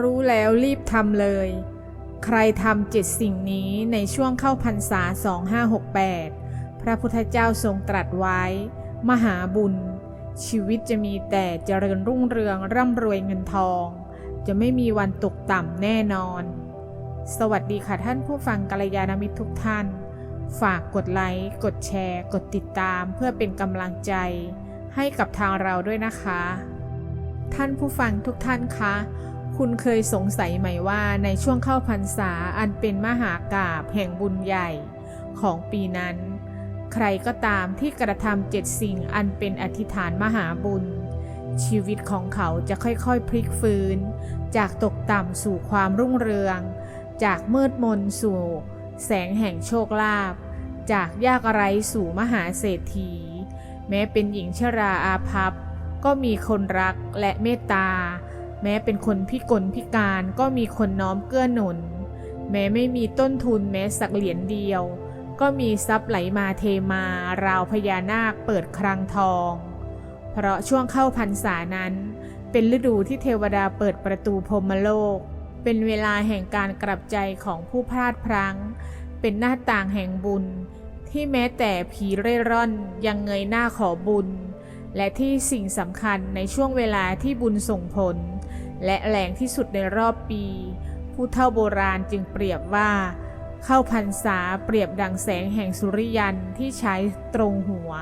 รู้แล้วรีบทำเลย ใครทำเจ็ดสิ่งนี้ในช่วงเข้าพรรษา 2568 พระพุทธเจ้าทรงตรัสไว้ มหาบุญ ชีวิตจะมีแต่เจริญรุ่งเรืองร่ำรวยเงินทอง จะไม่มีวันตกต่ำแน่นอน สวัสดีค่ะท่านผู้ฟังกัลยาณมิตรทุกท่าน ฝากกดไลค์ กดแชร์ กดติดตามเพื่อเป็นกำลังใจให้กับทางเราด้วยนะคะ ท่านผู้ฟังทุกท่านคะ คุณเคยสงสัยไหมว่าในช่วงเข้าพรรษาอันเป็นมหากาบแห่งบุญใหญ่ของปีนั้น ใครก็ตามที่กระทำเจ็ดสิ่งอันเป็นอธิษฐานมหาบุญ ชีวิตของเขาจะค่อยๆพลิกฟื้น จากตกต่ำสู่ความรุ่งเรือง จากมืดมนสู่ แสงแห่งโชคลาภจากยากไร้สู่มหาเศรษฐี แม้เป็นหญิงชราอาภัพก็มีคนรักและเมตตา แม้เป็นคนพิกลพิการก็มีคนน้อมเกื้อหนุน แม้ไม่มีต้นทุนแม้สักเหรียญเดียว ก็มีทรัพย์ไหลมาเทมาราวพญานาคเปิดคลังทอง เพราะช่วงเข้าพรรษานั้น เป็นฤดูที่เทวดาเปิดประตูพรมโลก เป็นเวลาแห่งการกลับใจของผู้พลาดพลั้ง เป็นหน้าต่างแห่งบุญ ที่แม้แต่ผีเร่ร่อนยังเงยหน้าขอบุญ และที่สิ่งสำคัญในช่วงเวลาที่บุญส่งผล และแรงที่สุดในรอบปี ผู้เฒ่าโบราณจึงเปรียบว่า เข้าพรรษาเปรียบดังแสงแห่งสุริยันที่ใช้ตรงหัว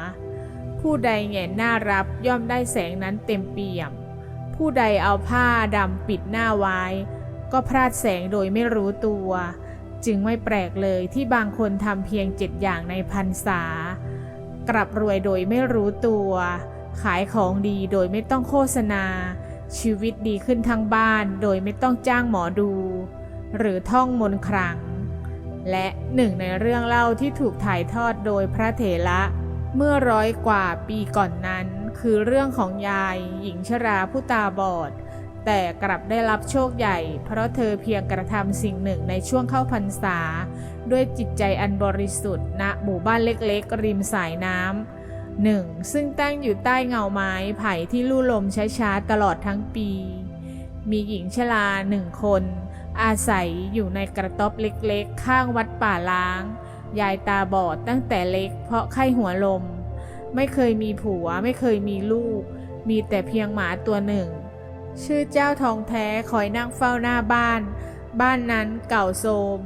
ผู้ใดแหงนหน้ารับย่อมได้แสงนั้นเต็มเปี่ยม ผู้ใดเอาผ้าดำปิดหน้าไว้ ก็พลาดแสงโดยไม่รู้ตัว จึงไม่แปลกเลยที่บางคนทำเพียงเจ็ดอย่างในพรรษา กลับรวยโดยไม่รู้ตัว ขายของดีโดยไม่ต้องโฆษณา ชีวิตดีขึ้นทั้งบ้านโดยไม่ต้องจ้างหมอดู หรือท่องมนต์ครั้ง และหนึ่งในเรื่องเล่าที่ถูกถ่ายทอดโดยพระเถระเมื่อร้อยกว่าปีก่อนนั้น คือเรื่องของยาย หญิงชราผู้ตาบอด แต่กลับได้รับโชคใหญ่ เพราะเธอเพียงกระทำสิ่งหนึ่งในช่วงเข้าพรรษา ด้วยจิตใจอันบริสุทธิ์ณหมู่บ้านเล็กๆ ริมสายน้ำ หนึ่งซึ่งตั้งอยู่ใต้เงาไม้ไผ่ที่ลู่ลมช้าๆตลอดทั้งปี มีหญิงชราหนึ่งคน อาศัยอยู่ในกระต๊อบเล็กๆ ข้างวัดป่าล้าง ยายตาบอดตั้งแต่เล็กเพราะไข้หัวลม ไม่เคยมีผัวไม่เคยมีลูก มีแต่เพียงหมาตัวหนึ่ง ชื่อเจ้าทองแท้คอยนั่งเฝ้าหน้าบ้าน บ้านนั้นเก่าโทรม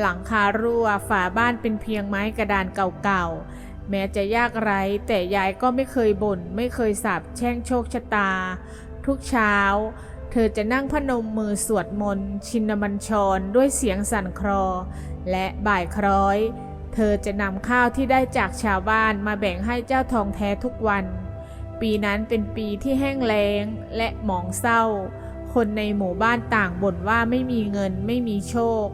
หลังคารั่วฝาบ้านเป็นเพียงไม้กระดานเก่าๆ แม้จะยากไร้แต่ยายก็ไม่เคยบ่นไม่เคยสาบแช่งโชคชะตา ทุกเช้า เธอจะนั่งพนมมือสวดมนต์ ชินบัญชรด้วยเสียงสั่นคลอ และบ่ายคล้อย เธอจะนำข้าวที่ได้จากชาวบ้านมาแบ่งให้เจ้าทองแท้ทุกวัน ปีนั้นเป็นปีที่แห้งแล้งและหมองเศร้า คนในหมู่บ้านต่างบ่นว่าไม่มีเงินไม่มีโชค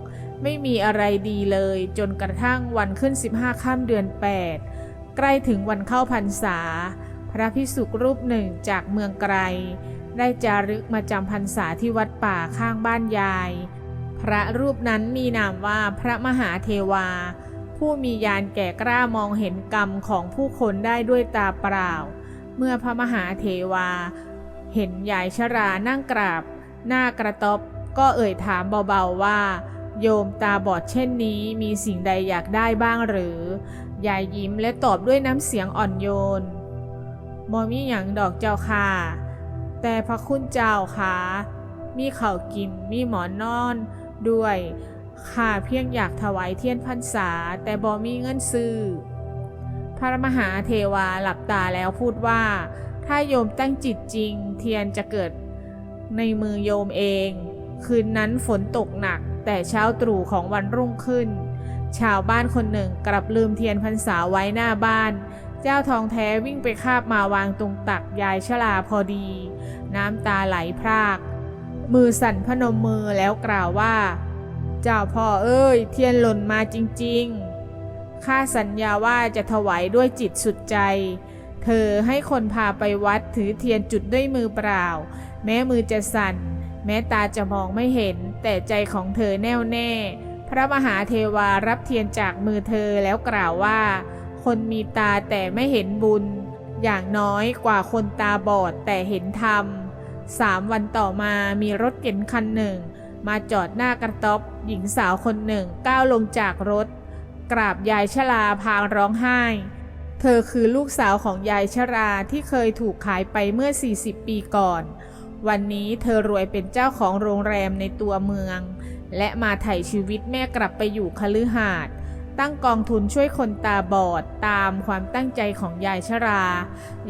ไม่มีอะไรดีเลย จนกระทั่งวันขึ้น 15ค่ำเดือน 8 ใกล้ถึงวันเข้าพรรษา พระพิสุรูปหนึ่งจากเมืองไกล ได้จารึกมาจำพรรษาที่วัดป่าข้างบ้านยาย พระรูปนั้นมีนามว่าพระมหาเทวา ผู้มียานแก่กล้ามองเห็นกรรมของผู้คนได้ด้วยตาเปล่า เมื่อพระมหาเทวา เห็นยายชรานั่งกราบ หน้ากระต๊อบก็เอ่ยถามเบาๆว่า โยมตาบอดเช่นนี้มีสิ่งใดอยากได้บ้างหรือ ยายยิ้มและตอบด้วยน้ำเสียงอ่อนโยนบอมีอย่างดอกเจ้าค่ะ แต่พระคุณเจ้าค่ะ มีข้ากิน มีหมอนนอนด้วยข้าเพียงอยากถวายเทียนพรรษา แต่บอมีเงินซื้อ พระมหาเทวาหลับตาแล้วพูดว่า ถ้าโยมตั้งจิตจริง เทียนจะเกิดในมือโยมเอง คืนนั้นฝนตกหนัก แต่เช้าตรู่ของวันรุ่งขึ้น ชาวบ้านคนหนึ่งกลับลืมเทียนพรรษาไว้หน้าบ้าน เจ้าทองแท้วิ่งไปคาบมาวางตรงตักยายชลาพอดี น้ำตาไหลพราก มือสั่นพนมมือแล้วกล่าวว่า เจ้าพ่อเอ้ย เทียนหล่นมาจริงๆ ข้าสัญญาว่าจะถวายด้วยจิตสุดใจ เธอให้คนพาไปวัดถือเทียนจุดด้วยมือเปล่า แม้มือจะสั่น แม้ตาจะมองไม่เห็น แต่ใจของเธอแน่วแน่ พระมหาเทวารับเทียนจากมือเธอแล้วกล่าวว่า คนมีตาแต่ไม่เห็นบุญ อย่างน้อยกว่าคนตาบอดแต่เห็นธรรมสามวันต่อมามีรถเก๋งคันหนึ่ง มาจอดหน้ากระต๊อบหญิงสาวคนหนึ่งก้าวลงจากรถ กราบยายชราพางร้องไห้ เธอคือลูกสาวของยายชราที่เคยถูกขายไปเมื่อ 40 ปีก่อน วันนี้เธอรวยเป็นเจ้าของโรงแรมในตัวเมือง และมาไถ่ชีวิตแม่กลับไปอยู่คฤหาสน์ตั้งกองทุนช่วยคนตาบอดตามความตั้งใจของยายชรา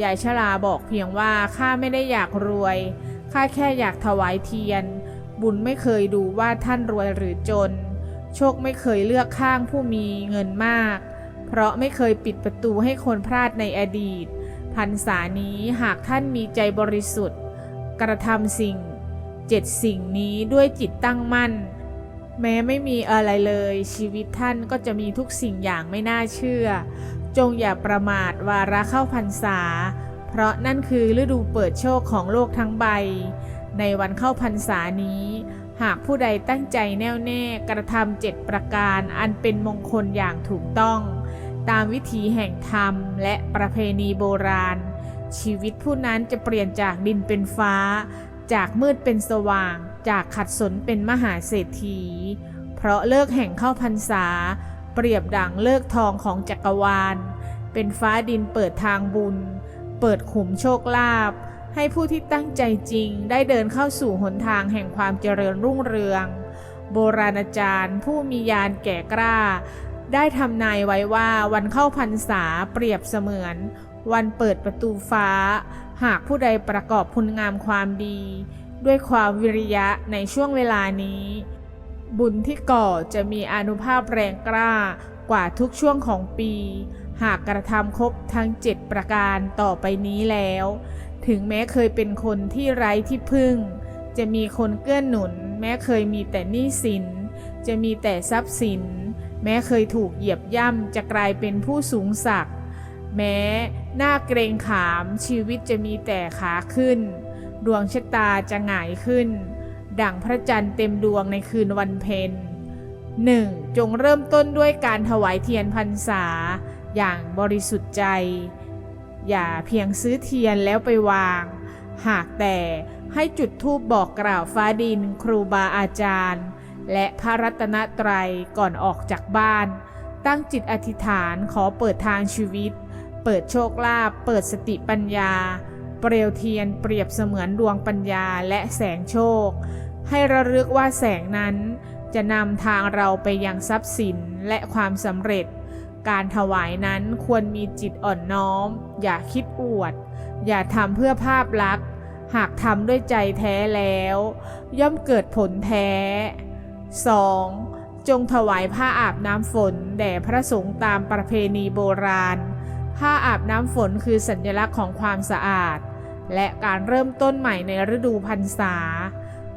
ยายชราบอกเพียงว่าข้าไม่ได้อยากรวย ข้าแค่อยากถวายเทียน บุญไม่เคยดูว่าท่านรวยหรือจน โชคไม่เคยเลือกข้างผู้มีเงินมาก เพราะไม่เคยปิดประตูให้คนพลาดในอดีต พรรษานี้หากท่านมีใจบริสุทธิ์ กระทำสิ่งเจ็ดสิ่งนี้ด้วยจิตตั้งมั่น แม้ไม่มีอะไรเลย ชีวิตท่านก็จะมีทุกสิ่งอย่างไม่น่าเชื่อ จงอย่าประมาทวาระเข้าพรรษา เพราะนั่นคือฤดูเปิดโชคของโลกทั้งใบ ในวันเข้าพรรษานี้ หากผู้ใดตั้งใจแน่วแน่กระทำเจ็ดประการอันเป็นมงคลอย่างถูกต้อง ตามวิถีแห่งธรรมและประเพณีโบราณ ชีวิตผู้นั้นจะเปลี่ยนจากดินเป็นฟ้า จากมืดเป็นสว่าง จากขัดสนเป็นมหาเศรษฐี เพราะเลิกแห่งเข้าพรรษา เปรียบดังเลิกทองของจักรวาล เป็นฟ้าดินเปิดทางบุญ เปิดขุมโชคลาภให้ผู้ที่ตั้งใจจริงได้เดินเข้าสู่หนทางแห่งความเจริญรุ่งเรือง โบราณอาจารย์ผู้มียานแก่กล้า ได้ทำนายไว้ว่าวันเข้าพรรษาเปรียบเสมือน วันเปิดประตูฟ้า หากผู้ใดประกอบคุณงามความดี ด้วยความวิริยะในช่วงเวลานี้ บุญที่ก่อจะมีอนุภาพแรงกล้ากว่าทุกช่วงของปี หากกระทำครบทั้ง7ประการต่อไปนี้แล้ว ถึงแม้เคยเป็นคนที่ไร้ที่พึ่ง จะมีคนเกื้อนหนุน แม้เคยมีแต่หนี้สิน จะมีแต่ทรัพย์สิน แม้เคยถูกเหยียบย่ำจะกลายเป็นผู้สูงศักดิ์แม้หน้าเกรงขามชีวิตจะมีแต่ขาขึ้น ดวงชะตาจะหงายขึ้น ดั่งพระจันทร์เต็มดวงในคืนวันเพ็ญหนึ่งจงเริ่มต้นด้วยการถวายเทียนพรรษา อย่างบริสุทธิ์ใจ อย่าเพียงซื้อเทียนแล้วไปวาง หากแต่ให้จุดธูปบอกกล่าวฟ้าดินครูบาอาจารย์ และพระรัตนตรัยก่อนออกจากบ้าน ตั้งจิตอธิษฐานขอเปิดทางชีวิต เปิดโชคลาภเปิดสติปัญญา เปลวเทียนเปรียบเสมือนดวงปัญญาและแสงโชค ให้ระลึกว่าแสงนั้นจะนำทางเราไปยังทรัพย์สินและความสำเร็จ การถวายนั้นควรมีจิตอ่อนน้อม อย่าคิดอวด อย่าทำเพื่อภาพลักษณ์หากทำด้วยใจแท้แล้ว ย่อมเกิดผลแท้ 2. จงถวายผ้าอาบน้ำฝน แด่พระสงฆ์ตามประเพณีโบราณ ผ้าอาบน้ำฝนคือสัญลักษณ์ของความสะอาด และการเริ่มต้นใหม่ในฤดูพรรษา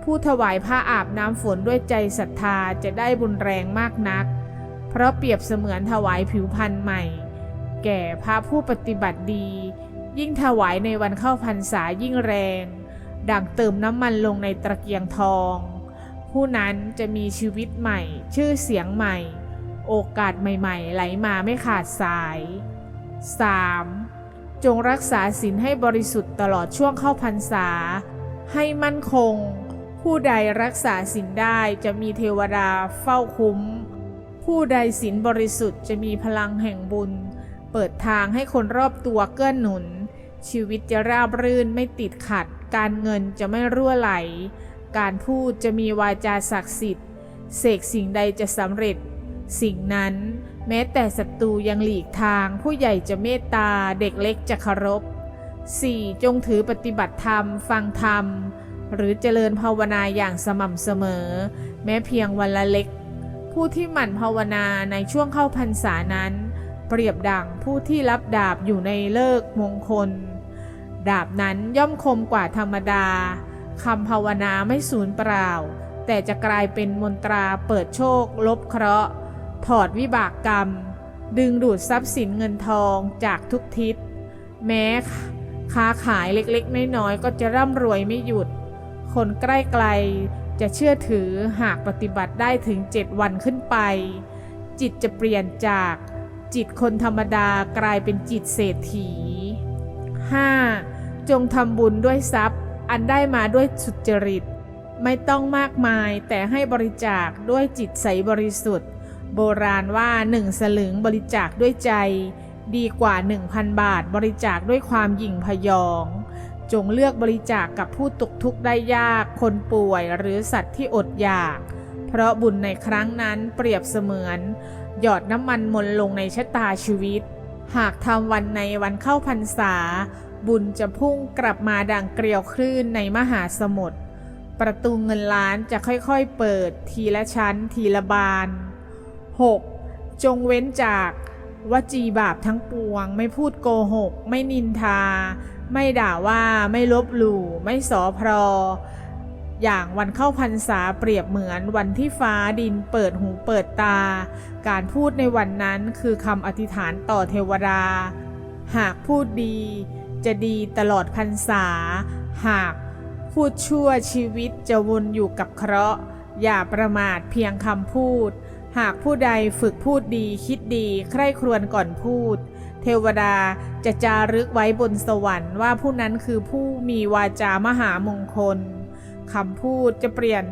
ผู้ถวายผ้าอาบน้ำฝนด้วยใจศรัทธาจะได้บุญแรงมากนัก เพราะเปรียบเสมือนถวายผิวพรรณใหม่ แก่พระผู้ปฏิบัติดี ยิ่งถวายในวันเข้าพรรษายิ่งแรง ดังเติมน้ำมันลงในตะเกียงทอง ผู้นั้นจะมีชีวิตใหม่ ชื่อเสียงใหม่ โอกาสใหม่ ๆ ไหลมาไม่ขาดสาย 3. จงรักษาศีลให้บริสุทธิ์ตลอดช่วงเข้าพรรษา ให้มั่นคง ผู้ใดรักษาศีลได้จะมีเทวดาเฝ้าคุ้ม ผู้ใดศีลบริสุทธิ์จะมีพลังแห่งบุญ เปิดทางให้คนรอบตัวเกื้อนหนุน ชีวิตจะราบรื่นไม่ติดขัด การเงินจะไม่รั่วไหล การพูดจะมีวาจาศักดิ์สิทธิ์ เสกสิ่งใดจะสำเร็จ สิ่งนั้น แม้แต่ศัตรูยังหลีกทาง ผู้ใหญ่จะเมตตา เด็กเล็กจะเคารพ 4. จงถือปฏิบัติธรรม ฟังธรรม หรือเจริญภาวนาอย่างสม่ำเสมอ แม้เพียงวันละเล็ก ผู้ที่หมั่นภาวนาในช่วงเข้าพรรษานั้น เปรียบดังผู้ที่รับดาบอยู่ในเลิกมงคล ดาบนั้นย่อมคมกว่าธรรมดาคำภาวนาไม่สูญเปล่า แต่จะกลายเป็นมนตราเปิดโชค ลบเคราะห์ ถอดวิบากกรรม ดึงดูดทรัพย์สินเงินทองจากทุกทิศ แม้ค้าขายเล็กๆ น้อยๆ ก็จะร่ำรวยไม่หยุด คนใกล้ไกลจะเชื่อถือหากปฏิบัติได้ถึง7วันขึ้นไป จิตจะเปลี่ยนจากจิตคนธรรมดากลายเป็นจิตเศรษฐี 5. จงทำบุญด้วยทรัพย์ อันได้มาด้วยสุจริต ไม่ต้องมากมายแต่ให้บริจาคด้วยจิตใสบริสุทธิ์ โบราณว่าหนึ่งสลึงบริจาคด้วยใจ ดีกว่า 1,000 บาทบริจาคด้วยความหยิ่งพยอง จงเลือกบริจาคกับผู้ตกทุกข์ได้ยาก คนป่วยหรือสัตว์ที่อดอยาก เพราะบุญในครั้งนั้นเปรียบเสมือน หยอดน้ำมันมนลงในชะตาชีวิต หากทำวันในวันเข้าพรรษา บุญจะพุ่งกลับมาดังเกลียวคลื่นในมหาสมุทรประตูเงินล้านจะค่อยๆเปิดทีละชั้นทีละบาน 6. จงเว้นจากวจีบาปทั้งปวง ไม่พูดโกหก ไม่นินทา ไม่ด่าว่าไม่ลบหลู่ ไม่สอพรอ อย่างวันเข้าพรรษาเปรียบเหมือนวันที่ฟ้าดินเปิดหูเปิดตา การพูดในวันนั้นคือคำอธิษฐานต่อเทวดา หากพูดดี จะดีตลอดพรรษา หากพูดชั่วชีวิตจะวนอยู่กับเคราะห์ อย่าประมาทเพียงคำพูด หากผู้ใดฝึกพูดดีคิดดีใคร่ครวญก่อนพูด เทวดาจะจารึกไว้บนสวรรค์ว่าผู้นั้นคือผู้มีวาจามหามงคลคำพูดจะเปลี่ยน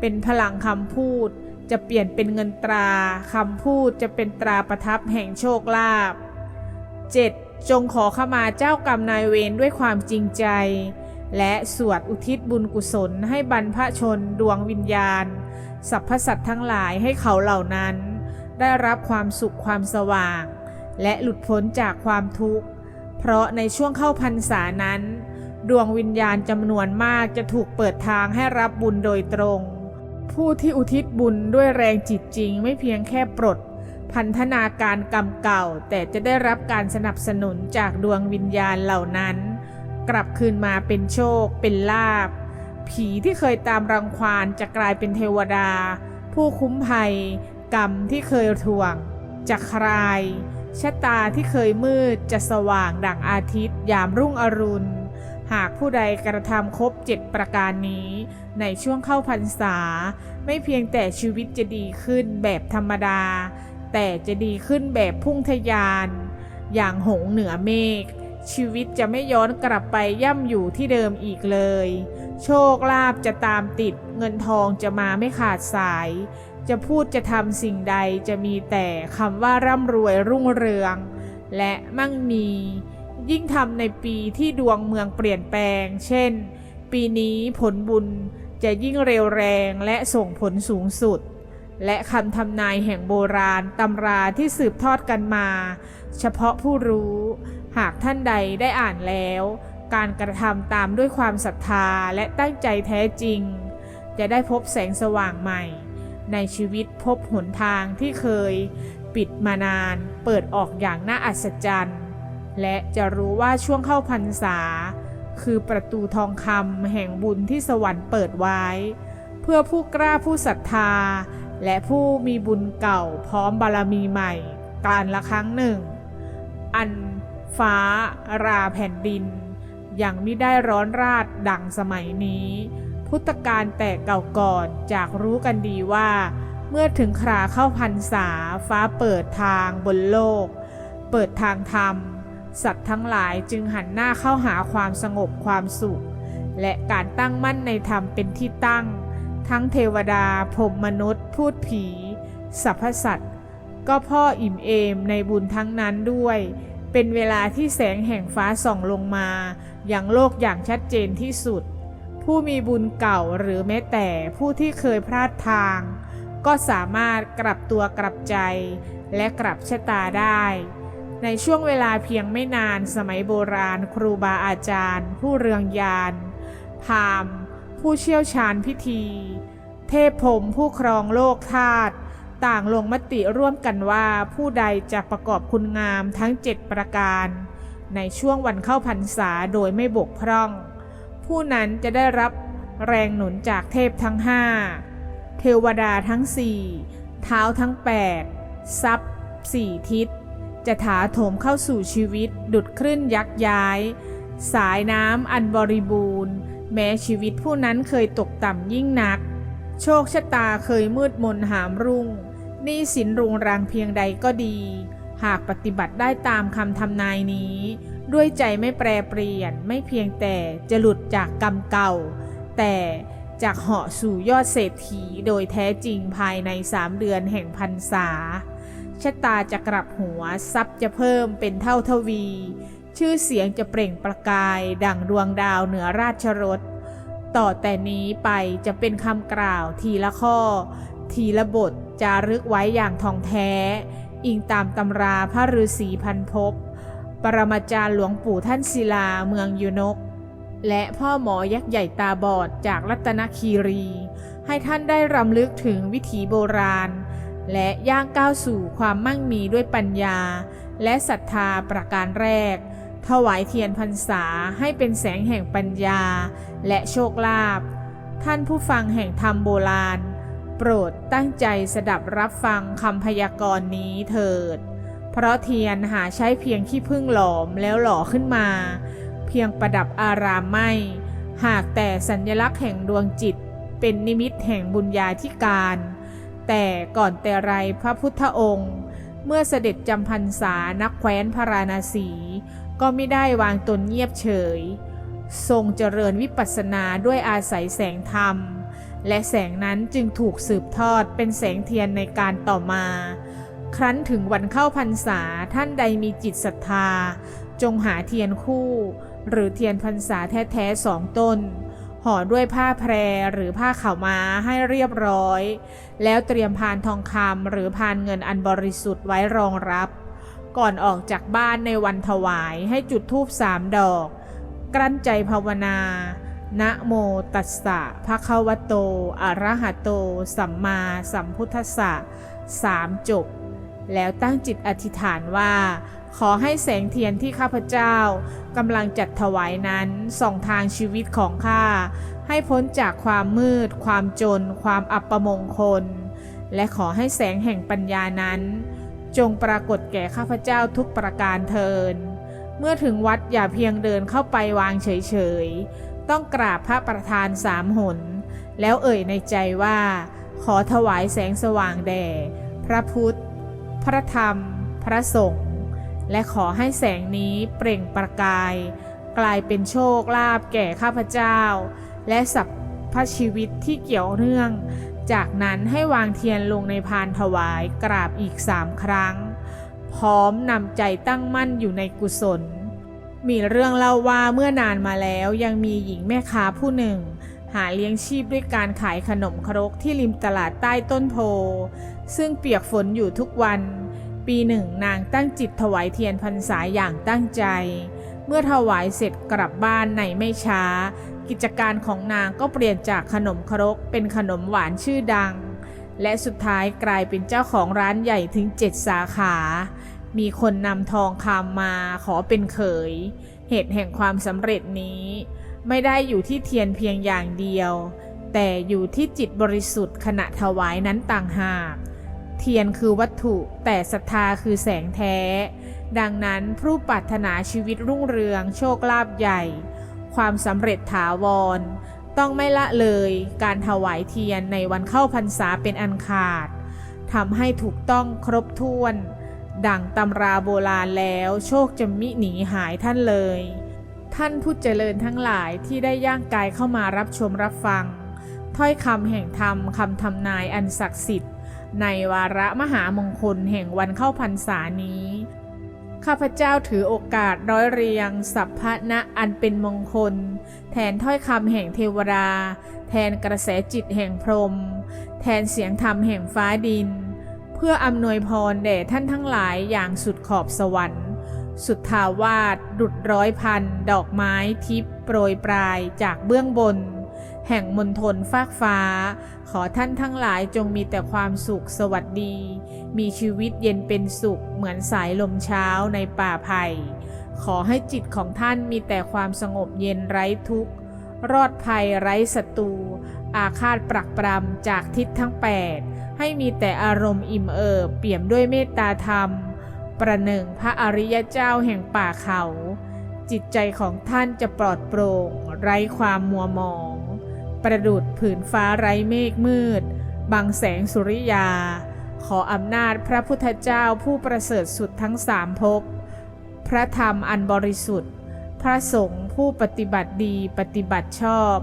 เป็นพลังคำพูด จะเปลี่ยนเป็นเงินตราคำพูดจะเป็นตราประทับแห่งโชคลาภ 7. จงขอขมาเจ้ากรรมนายเวรด้วยความจริงใจ และสวดอุทิศบุญกุศลให้บรรพชนดวงวิญญาณสรรพสัตว์ทั้งหลายให้เขาเหล่านั้น ได้รับความสุขความสว่าง และหลุดพ้นจากความทุกข์ เพราะในช่วงเข้าพรรษานั้น ดวงวิญญาณจำนวนมากจะถูกเปิดทางให้รับบุญโดยตรง ผู้ที่อุทิศบุญด้วยแรงจิตจริงไม่เพียงแค่ปลดพันธนาการกรรมเก่าแต่จะได้รับการสนับสนุนจากดวงวิญญาณเหล่านั้น กลับคืนมาเป็นโชค เป็นลาภผีที่เคยตามรังควานจะกลายเป็นเทวดา ผู้คุ้มภัย กรรมที่เคยทวง จะคลาย ชะตาที่เคยมืดจะสว่างดั่งอาทิตย์ยามรุ่งอรุณ หากผู้ใดกระทำครบเจ็ดประการนี้ ในช่วงเข้าพรรษา ไม่เพียงแต่ชีวิตจะดีขึ้นแบบธรรมดา แต่จะดีขึ้นแบบพุ่งทะยาน อย่างหงเหนือเมฆ ชีวิตจะไม่ย้อนกลับไปย่ำอยู่ที่เดิมอีกเลย โชคลาภจะตามติด เงินทองจะมาไม่ขาดสาย จะพูดจะทำสิ่งใดจะมีแต่คำว่าร่ำรวยรุ่งเรือง และมั่งมี ยิ่งทำในปีที่ดวงเมืองเปลี่ยนแปลง เช่น ปีนี้ผลบุญจะยิ่งเร็วแรงและส่งผลสูงสุด และคำทำนายแห่งโบราณตำราที่สืบทอดกันมา เฉพาะผู้รู้ หากท่านใดได้อ่านแล้ว การกระทำตามด้วยความศรัทธาและตั้งใจแท้จริง จะได้พบแสงสว่างใหม่ ในชีวิตพบหนทางที่เคย ปิดมานานเปิดออกอย่างน่าอัศจรรย์ และจะรู้ว่าช่วงเข้าพรรษา คือประตูทองคำแห่งบุญที่สวรรค์เปิดไว้ เพื่อผู้กล้าผู้ศรัทธา และผู้มีบุญเก่าพร้อมบารมีใหม่ การละครั้งหนึ่ง อัน ฟ้า ราแผ่นดิน ยังไม่ได้ร้อนราดดังสมัยนี้ พุทธกาลแต่เก่าก่อนจากรู้กันดีว่า เมื่อถึงคราเข้าพรรษา ฟ้าเปิดทางบนโลก เปิดทางธรรม สัตว์ทั้งหลายจึงหันหน้าเข้าหาความสงบความสุข และการตั้งมั่นในธรรมเป็นที่ตั้ง ทั้งเทวดาพรมมนุษย์ พูดผีสรรพสัตว์ก็พ่ออิ่มเอมในบุญทั้งนั้นด้วย เป็นเวลาที่แสงแห่งฟ้าส่องลงมา อย่างโลกอย่างชัดเจนที่สุด ผู้มีบุญเก่าหรือแม้แต่ผู้ที่เคยพลาดทาง ก็สามารถกลับตัวกลับใจ และกลับชะตาได้ ในช่วงเวลาเพียงไม่นานสมัยโบราณ ครูบาอาจารย์ ผู้เรืองยานพามผู้เชี่ยวชาญพิธี เทพพรมผู้ครองโลกธาตุ ต่างลงมติร่วมกันว่าผู้ใดจะประกอบคุณงามทั้งเจ็ดประการ ในช่วงวันเข้าพรรษาโดยไม่บกพร่อง ผู้นั้นจะได้รับแรงหนุนจากเทพทั้งห้าเทวดาทั้งสี่เท้าทั้งแปดทรัพย์สี่ทิศ จะถาโถมเข้าสู่ชีวิต ดุดคลื่นยักย้าย สายน้ำอันบริบูรณ์ แม้ชีวิตผู้นั้นเคยตกต่ำยิ่งนัก โชคชะตาเคยมืดมนหามรุ่งนี้สินรุงรังเพียงใดก็ดี หากปฏิบัติได้ตามคำทำนายนี้ ด้วยใจไม่แปรเปลี่ยนไม่เพียงแต่จะหลุดจากกรรมเก่า แต่จากเหาะสู่ยอดเศรษฐีโดยแท้จริงภายในสามเดือนแห่งพรรษาชะตาจะกลับหัวทรัพย์จะเพิ่มเป็นเท่าทวี ชื่อเสียงจะเปล่งประกาย ดั่งดวงดาวเหนือราชรถ ต่อแต่นี้ไปจะเป็นคำกล่าวทีละข้อ ทีละบทจารึกไว้อย่างทองแท้ อิงตามตำราพระฤาษีพันภพปรมาจารย์หลวงปู่ท่านศิลาเมืองยุนก และพ่อหมอยักษ์ใหญ่ตาบอดจากรัตนคีรี ให้ท่านได้รำลึกถึงวิถีโบราณ และย่างก้าวสู่ความมั่งมีด้วยปัญญา และศรัทธาประการแรก ถวายเทียนพรรษาให้เป็นแสงแห่งปัญญาและโชคลาภ ท่านผู้ฟังแห่งธรรมโบราณ โปรดตั้งใจสดับรับฟังคำพยากรณ์นี้เถิด เพราะเทียนหาใช้เพียงขี้พึ่งหลอมแล้วหล่อขึ้นมา เพียงประดับอารามไม่ หากแต่สัญลักษณ์แห่งดวงจิต เป็นนิมิตแห่งบุญญาธิการ แต่ก่อนแต่ไรพระพุทธองค์ เมื่อเสด็จจำพรรษานักแคว้นพาราณสี ก็ไม่ได้วางตนเงียบเฉย ทรงเจริญวิปัสสนาด้วยอาศัยแสงธรรม และแสงนั้นจึงถูกสืบทอดเป็นแสงเทียนในการต่อมา ครั้นถึงวันเข้าพรรษาท่านใดมีจิตศรัทธา จงหาเทียนคู่ หรือเทียนพรรษาแท้ๆสองต้นห่อด้วยผ้าแพรหรือผ้าขาวม้าให้เรียบร้อย แล้วเตรียมพานทองคำหรือพานเงินอันบริสุทธิ์ไว้รองรับ ก่อนออกจากบ้านในวันถวายให้จุดธูปสามดอก กลั้นใจภาวนา นะโมตัสสะภะคะวะโต อะระหะโต สัมมาสัมพุทธัสสะสามจบ แล้วตั้งจิตอธิษฐานว่า ขอให้แสงเทียนที่ข้าพเจ้ากำลังจัดถวายนั้นส่องทางชีวิตของข้า ให้พ้นจากความมืด ความจน ความอัปมงคล และขอให้แสงแห่งปัญญานั้น จงปรากฏแก่ข้าพเจ้าทุกประการเทิน เมื่อถึงวัดอย่าเพียงเดินเข้าไปวางเฉยๆ ต้องกราบพระประธานสามหน แล้วเอ่ยในใจว่า ขอถวายแสงสว่างแด่ พระพุทธ พระธรรม พระสงฆ์ และขอให้แสงนี้เปล่งประกาย กลายเป็นโชคลาภแก่ข้าพเจ้า และสัพพชีวิตที่เกี่ยวเนื่อง จากนั้นให้วางเทียนลงในพานถวายกราบอีกสามครั้ง พร้อมนำใจตั้งมั่นอยู่ในกุศล มีเรื่องเล่าว่าเมื่อนานมาแล้วยังมีหญิงแม่ค้าผู้หนึ่ง หาเลี้ยงชีพด้วยการขายขนมครกที่ริมตลาดใต้ต้นโพ ซึ่งเปียกฝนอยู่ทุกวัน ปีหนึ่งนางตั้งจิตถวายเทียนพรรษาอย่างตั้งใจ เมื่อถวายเสร็จกลับบ้านในไม่ช้า กิจการของนางก็เปลี่ยนจากขนมครกเป็นขนมหวานชื่อดัง และสุดท้ายกลายเป็นเจ้าของร้านใหญ่ถึงเจ็ดสาขา มีคนนำทองคำมาขอเป็นเขย เหตุแห่งความสำเร็จนี้ ไม่ได้อยู่ที่เทียนเพียงอย่างเดียว แต่อยู่ที่จิตบริสุทธิ์ขณะถวายนั้นต่างหาก เทียนคือวัตถุแต่ศรัทธาคือแสงแท้ ดังนั้นผู้ปรารถนาชีวิตรุ่งเรืองโชคลาภใหญ่ ความสำเร็จถาวร ต้องไม่ละเลยการถวายเทียนในวันเข้าพรรษาเป็นอันขาดทำให้ถูกต้องครบถ้วน ดังตำราโบราณแล้วโชคจะมิหนีหายท่านเลย ท่านผู้เจริญทั้งหลายที่ได้ย่างกายเข้ามารับชมรับฟัง ถ้อยคำแห่งธรรมคำทำนายอันศักดิ์สิทธิ์ ในวาระมหามงคลแห่งวันเข้าพรรษานี้ ข้าพเจ้าถือโอกาสร้อยเรียง สัพพะนะอันเป็นมงคล แทนถ้อยคำแห่งเทวดา แทนกระแสจิตแห่งพรหมแทนเสียงธรรมแห่งฟ้าดิน เพื่ออำนวยพรแด่ท่านทั้งหลายอย่างสุดขอบสวรรค์ สุดทาวาสดุดร้อยพัน ดอกไม้ทิพย์โปรยปลายจากเบื้องบน แห่งมณฑลฟากฟ้า ขอท่านทั้งหลายจงมีแต่ความสุขสวัสดี มีชีวิตเย็นเป็นสุขเหมือนสายลมเช้าในป่าไผ่ขอให้จิตของท่านมีแต่ความสงบเย็นไร้ทุกข์ รอดภัยไร้ศัตรู อาฆาตปรักปรำจากทิศทั้งแปดให้มีแต่อารมณ์อิ่มเอิบเปี่ยมด้วยเมตตาธรรม ประหนึ่งพระอริยเจ้าแห่งป่าเขา จิตใจของท่านจะปลอดโปร่ง ไร้ความมัวหมอง ประดุดผืนฟ้าไร้เมฆมืด บังแสงสุริยา ขออำนาจพระพุทธเจ้าผู้ประเสริฐสุดทั้งสามภพ พระธรรมอันบริสุทธิ์ พระสงฆ์ผู้ปฏิบัติดีปฏิบัติชอบ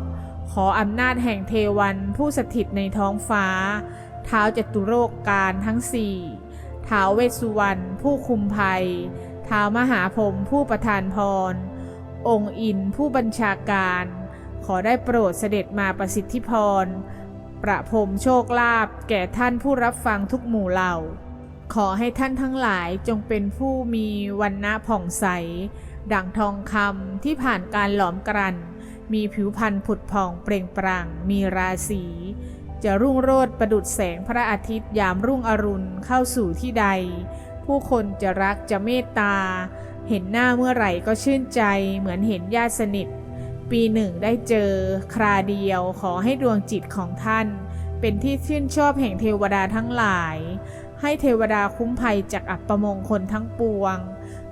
ขออำนาจแห่งเทวันผู้สถิตในท้องฟ้า เท้าจตุโลกการทั้งสี่ท้าวเวสสุวรรณผู้คุมภัยท้าวมหาพรมผู้ประทานพร องค์อินผู้บัญชาการ ขอได้โปรดเสด็จมาประสิทธิพร ประพรมโชคลาภแก่ท่านผู้รับฟังทุกหมู่เหล่า ขอให้ท่านทั้งหลายจงเป็นผู้มีวันณะผ่องใส ดั่งทองคำที่ผ่านการหลอมกลั่นมีผิวพรรณผุดผ่องเปล่งปลั่งมีราศีจะรุ่งโรจน์ประดุดแสงพระอาทิตย์ยามรุ่งอรุณเข้าสู่ที่ใด ผู้คนจะรักจะเมตตา เห็นหน้าเมื่อไหร่ก็ชื่นใจเหมือนเห็นญาติสนิท ปีหนึ่งได้เจอคราเดียวขอให้ดวงจิตของท่าน เป็นที่ชื่นชอบแห่งเทวดาทั้งหลาย ให้เทวดาคุ้มภัยจากอัปมงคลทั้งปวง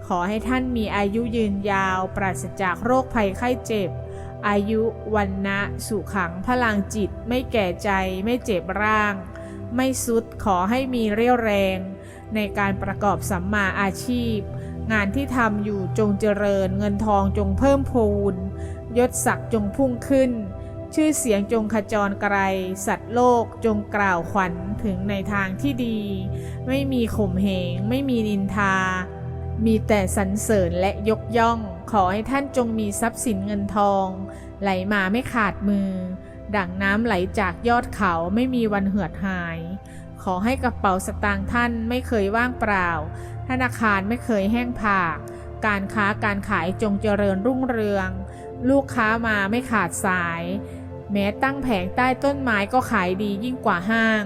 ขอให้ท่านมีอายุยืนยาว ปราศจากโรคภัยไข้เจ็บ อายุวันนะสุขังพลังจิต ไม่แก่ใจ ไม่เจ็บร่าง ไม่สุดขอให้มีเรี่ยวแรง ในการประกอบสัมมาอาชีพ งานที่ทำอยู่จงเจริญเงินทองจงเพิ่มพูน ยศศักดิ์จงพุ่งขึ้น ชื่อเสียงจงขจรไกล สัตว์โลกจงกล่าวขวัญถึงในทางที่ดี ไม่มีข่มเหง ไม่มีนินทา มีแต่สรรเสริญและยกย่อง ขอให้ท่านจงมีทรัพย์สินเงินทอง ไหลมาไม่ขาดมือ ดั่งน้ำไหลจากยอดเขาไม่มีวันเหือดหาย ขอให้กระเป๋าสตางค์ท่านไม่เคยว่างเปล่า ธนาคารไม่เคยแห้งผาก การค้าการขายจงเจริญรุ่งเรือง ลูกค้ามาไม่ขาดสาย แม้ตั้งแผงใต้ต้นไม้ก็ขายดียิ่งกว่าห้าง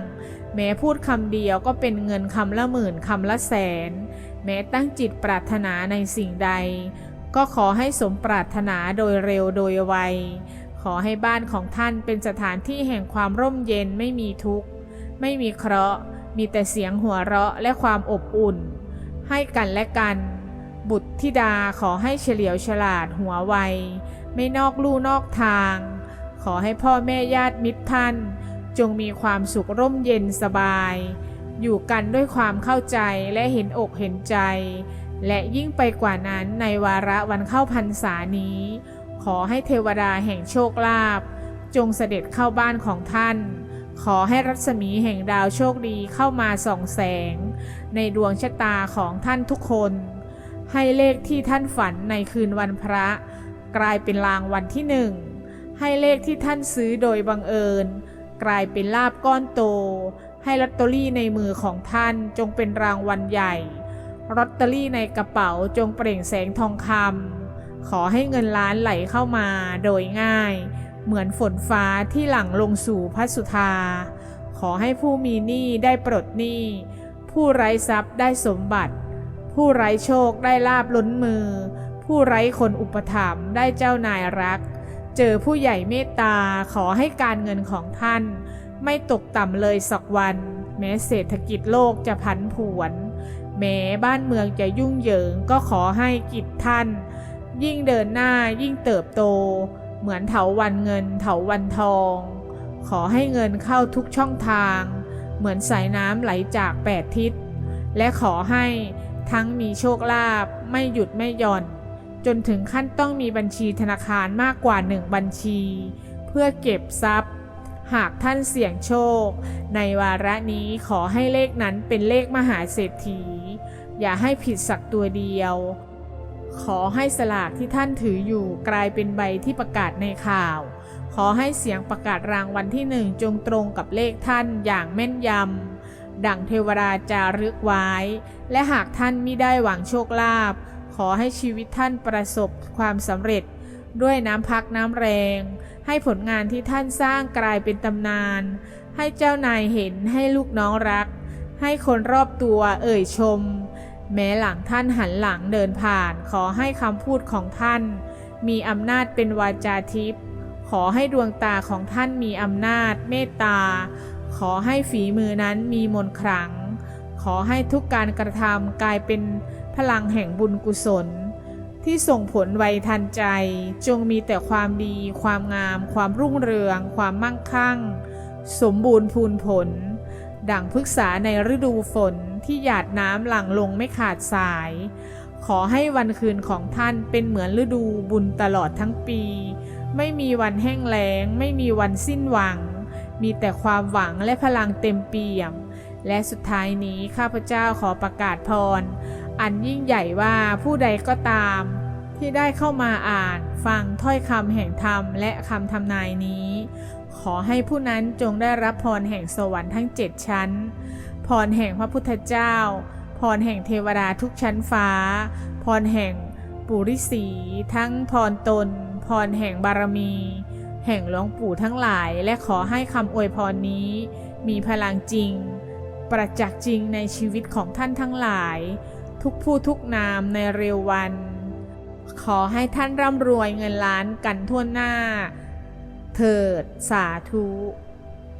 แม้พูดคำเดียวก็เป็นเงินคำละหมื่นคำละแสน แม้ตั้งจิตปรารถนาในสิ่งใด ก็ขอให้สมปรารถนาโดยเร็วโดยไวขอให้บ้านของท่านเป็นสถานที่แห่งความร่มเย็นไม่มีทุกข์ ไม่มีเคราะห์ มีแต่เสียงหัวเราะและความอบอุ่น ให้กันและกัน บุตรธิดาขอให้เฉลียวฉลาดหัวไว ไม่นอกลู่นอกทาง ขอให้พ่อแม่ญาติมิตรท่าน จงมีความสุขร่มเย็นสบาย อยู่กันด้วยความเข้าใจและเห็นอกเห็นใจ และยิ่งไปกว่านั้นในวาระวันเข้าพรรษานี้ ขอให้เทวดาแห่งโชคลาภจงเสด็จเข้าบ้านของท่าน ขอให้รัศมีแห่งดาวโชคดีเข้ามาส่องแสง ในดวงชะตาของท่านทุกคน ให้เลขที่ท่านฝันในคืนวันพระ กลายเป็นรางวัลที่หนึ่งให้เลขที่ท่านซื้อโดยบังเอิญ กลายเป็นลาบก้อนโต ให้ลอตเตอรี่ในมือของท่านจงเป็นรางวัลใหญ่ลอตเตอรี่ในกระเป๋าจงเปล่งแสงทองคำขอให้เงินล้านไหลเข้ามาโดยง่าย เหมือนฝนฟ้าที่หลั่งลงสู่พระสุธา ขอให้ผู้มีหนี้ได้ปลดหนี้ ผู้ไร้ทรัพย์ได้สมบัติ ผู้ไร้โชคได้ลาบล้นมือ ผู้ไร้คนอุปถัมภ์ได้เจ้านายรัก เจอผู้ใหญ่เมตตาขอให้การเงินของท่าน ไม่ตกต่ำเลยสักวัน แม้เศรษฐกิจโลกจะผันผวน แม้บ้านเมืองจะยุ่งเหยิงก็ขอให้กิจท่าน ยิ่งเดินหน้ายิ่งเติบโต เหมือนเถาวันเงินเถาวันทอง ขอให้เงินเข้าทุกช่องทาง เหมือนสายน้ำไหลจากแปดทิศและขอให้ทั้งมีโชคลาภไม่หยุดไม่หย่อน จนถึงขั้นต้องมีบัญชีธนาคารมากกว่าหนึ่งบัญชี เพื่อเก็บทรัพย์ หากท่านเสี่ยงโชค ในวาระนี้ขอให้เลขนั้นเป็นเลขมหาเศรษฐี อย่าให้ผิดสักตัวเดียว ขอให้สลากที่ท่านถืออยู่กลายเป็นใบที่ประกาศในข่าว ขอให้เสียงประกาศรางวัลที่หนึ่งจงตรงกับเลขท่านอย่างแม่นยำดั่งเทวดาจารึกไว้ และหากท่านมิได้หวังโชคลาภ ขอให้ชีวิตท่านประสบความสำเร็จด้วยน้ำพักน้ำแรง ให้ผลงานที่ท่านสร้างกลายเป็นตำนาน ให้เจ้านายเห็นให้ลูกน้องรัก ให้คนรอบตัวเอ่ยชม แม้หลังท่านหันหลังเดินผ่าน ขอให้คำพูดของท่าน มีอำนาจเป็นวาจาทิพย์ขอให้ดวงตาของท่านมีอำนาจเมตตา ขอให้ฝีมือนั้นมีมนต์ขลัง ขอให้ทุกการกระทำกลายเป็น พลังแห่งบุญกุศล ที่ส่งผลไวทันใจ จงมีแต่ความดี ความงาม ความรุ่งเรือง ความมั่งคั่ง สมบูรณ์พูนผล ดั่งพฤกษาในฤดูฝนที่หยาดน้ำหลั่งลงไม่ขาดสาย ขอให้วันคืนของท่านเป็นเหมือนฤดูบุญตลอดทั้งปี ไม่มีวันแห้งแล้ง ไม่มีวันสิ้นหวัง มีแต่ความหวังและพลังเต็มเปี่ยม และสุดท้ายนี้ข้าพเจ้าขอประกาศพร อันยิ่งใหญ่ว่าผู้ใดก็ตาม ที่ได้เข้ามาอ่านฟังถ้อยคำแห่งธรรมและคำทำนายนี้ ขอให้ผู้นั้นจงได้รับพรแห่งสวรรค์ทั้งเจ็ดชั้น พรแห่งพระพุทธเจ้า พรแห่งเทวดาทุกชั้นฟ้า พรแห่งปุริสี ทั้งพรตน พรแห่งบารมี แห่งหลวงปู่ทั้งหลาย และขอให้คำอวยพรนี้ มีพลังจริง ประจักษ์จริงในชีวิตของท่านทั้งหลาย ทุกผู้ทุกนามในเร็ววัน ขอให้ท่านร่ำรวยเงินล้านกันทั่วหน้า เถิดสาธุ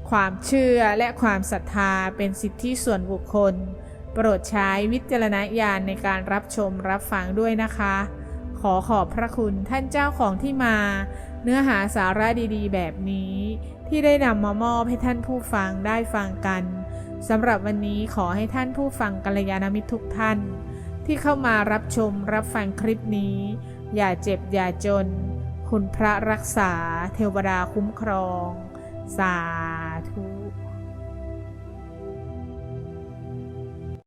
ความเชื่อและความศรัทธาเป็นสิทธิส่วนบุคคล โปรดใช้วิจารณญาณในการรับชมรับฟังด้วยนะคะ ขอขอบพระคุณท่านเจ้าของที่มา เนื้อหาสาระดีๆ แบบนี้ ที่ได้นำมามอบให้ท่านผู้ฟังได้ฟังกันสำหรับวันนี้ขอให้ท่านผู้ฟังกัลยาณมิตรทุกท่าน ที่เข้ามารับชมรับฟังคลิปนี้ อย่าเจ็บอย่าจน คุณพระรักษาเทวดาคุ้มครอง สาธุ